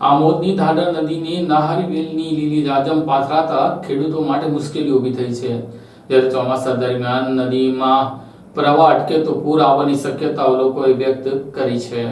આમોદની ધાડર નદીની નહારી વેલની લીલી રાજમ પાથરાતા ખેડૂતો માટે મુશ્કેલી ઊભી થઈ છે. જ્યારે ચોમાસા દરમિયાન નદીમાં પ્રવાહ અટકે તો પૂર આવવાની શક્યતાઓ લોકોએ વ્યક્ત કરી છે.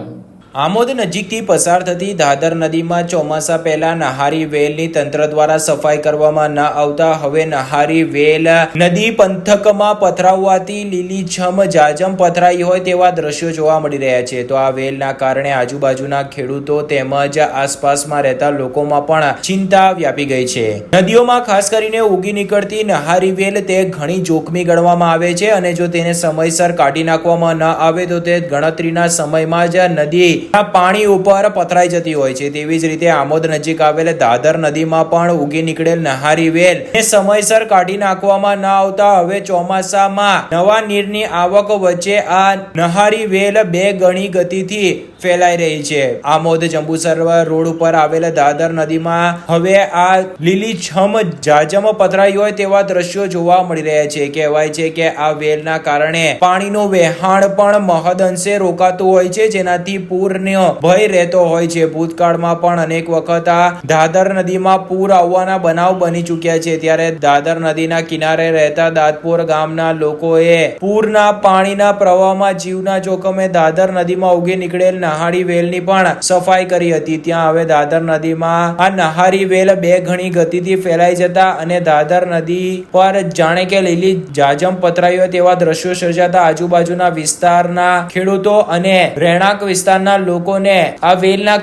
આમોદ નજીકથી પસાર થતી દાદર નદીમાં ચોમાસા પહેલા નહારી વેલની તંત્ર દ્વારા સફાઈ કરવામાં ન આવતા હવે નહારી વેલ નદી પંથકમાં પથરાવવાથી લીલીછમ જાજમ પથરાઈ હોય તેવા દ્રશ્યો જોવા મળી રહ્યા છે. તો આ વેલના કારણે આજુબાજુના ખેડૂતો તેમજ આસપાસમાં રહેતા લોકોમાં પણ ચિંતા વ્યાપી ગઈ છે. નદીઓમાં ખાસ કરીને ઉગી નીકળતી નહારી વેલ તે ઘણી જોખમી ગણવામાં આવે છે અને જો તેને સમયસર કાઢી નાખવામાં ન આવે તો તે ગણતરીના સમયમાં જ નદી પાણી ઉપર પથરાઈ જતી હોય છે. તેવી જ રીતે આમોદ નજીક આવેલ દાદર નદીમાં પણ ઉગી નીકળેલ નહારી વેલ સમયસર કાઢી નાખવામાં ન આવતા હવે ચોમાસામાં નવા નીરની આવક વચ્ચે આ નહારી વેલ બે ગણી ગતિથી ફેલાઈ રહી છે. આમોદ જંબુસર રોડ ઉપર આવેલ દાદર નદીમાં હવે આ લીલીછમ જાજમ પથરાઈ હોય તેવા દ્રશ્યો જોવા મળી રહ્યા છે. કહેવાય છે કે આ વેલના કારણે પાણીનું વહેણ પણ મહદ અંશે રોકાતું હોય છે. જેનાથી પૂરનો ભય રહેતો હોય છે. ભૂતકાળમાં પણ અનેક વખત આ દાદર નદીમાં પૂર આવવાના બનાવ બની ચૂક્યા છે. ત્યારે દાદર નદીના કિનારે રહેતા દાદપુર ગામના લોકોએ પૂરના પાણીના પ્રવાહમાં જીવના જોખમે દાદર નદીમાં ઉગી નીકળેલ નહારી વેલની પણ સફાઈ કરી હતી. ત્યાં હવે દાદર નદીમાં આ નહારી વેલ બે ઘણી ગતિથી ફેલાઈ જતા અને દાદર નદી પર જાણે કે લીલી જાજમ પથરાઈ તેવા દ્રશ્યો સર્જાતા આજુબાજુના વિસ્તારના ખેડૂતો અને રહેણાંક વિસ્તારના લોકોને આ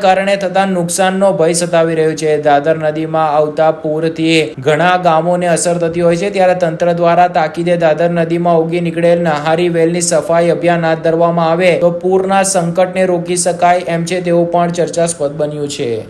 કારણે થતા નુકસાનનો ભય સતાવી રહ્યો છે. દાદર નદીમાં આવતા પૂરથી ઘણા ગામોને અસર થતી હોય છે. ત્યારે તંત્ર દ્વારા તાકીદે દાદર નદીમાં ઉગી નીકળેલ નહારી વેલની સફાઈ અભિયાન હાથ ધરવામાં આવે તો પૂરના સંકટને રોકી શકાય એમ છે તેવું પણ ચર્ચાસ્પદ બન્યું છે.